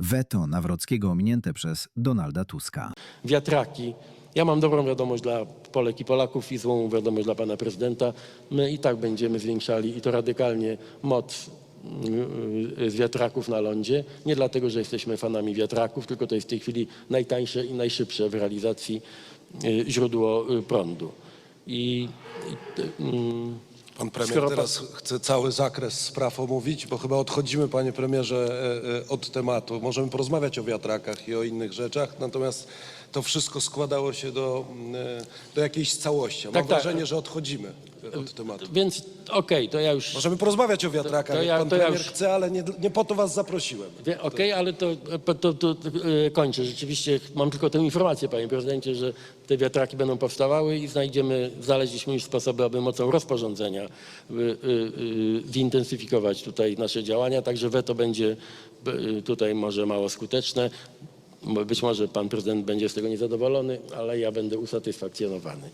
Weto Nawrockiego ominięte przez Donalda Tuska. wiatraki. Ja mam dobrą wiadomość dla Polek i Polaków i złą wiadomość dla pana prezydenta. My i tak będziemy zwiększali i to radykalnie moc y, z wiatraków na lądzie. Nie dlatego, że jesteśmy fanami wiatraków, tylko to jest w tej chwili najtańsze i najszybsze w realizacji y, źródło y, prądu. I, i y, mm, Pan premier Skoro pan- teraz chce cały zakres spraw omówić, bo chyba odchodzimy, panie premierze, e, e, od tematu. Możemy porozmawiać o wiatrakach i o innych rzeczach, natomiast to wszystko składało się do, mm, e, do jakiejś całości. Mam Tak, tak. wrażenie, że odchodzimy od tematu. więc okej, to ja już Możemy porozmawiać o wiatrakach, to jak ja- pan to ja premier już- chce, ale nie, nie po to was zaprosiłem. Wie- Okej, ale to, to, to, to e, kończę. Rzeczywiście mam tylko tę informację, panie prezydencie, że te wiatraki będą powstawały i znajdziemy, znaleźliśmy już sposoby, aby mocą rozporządzenia y, y, y, zintensyfikować tutaj nasze działania, także weto będzie y, tutaj może mało skuteczne. Być może pan prezydent będzie z tego niezadowolony, ale ja będę usatysfakcjonowany.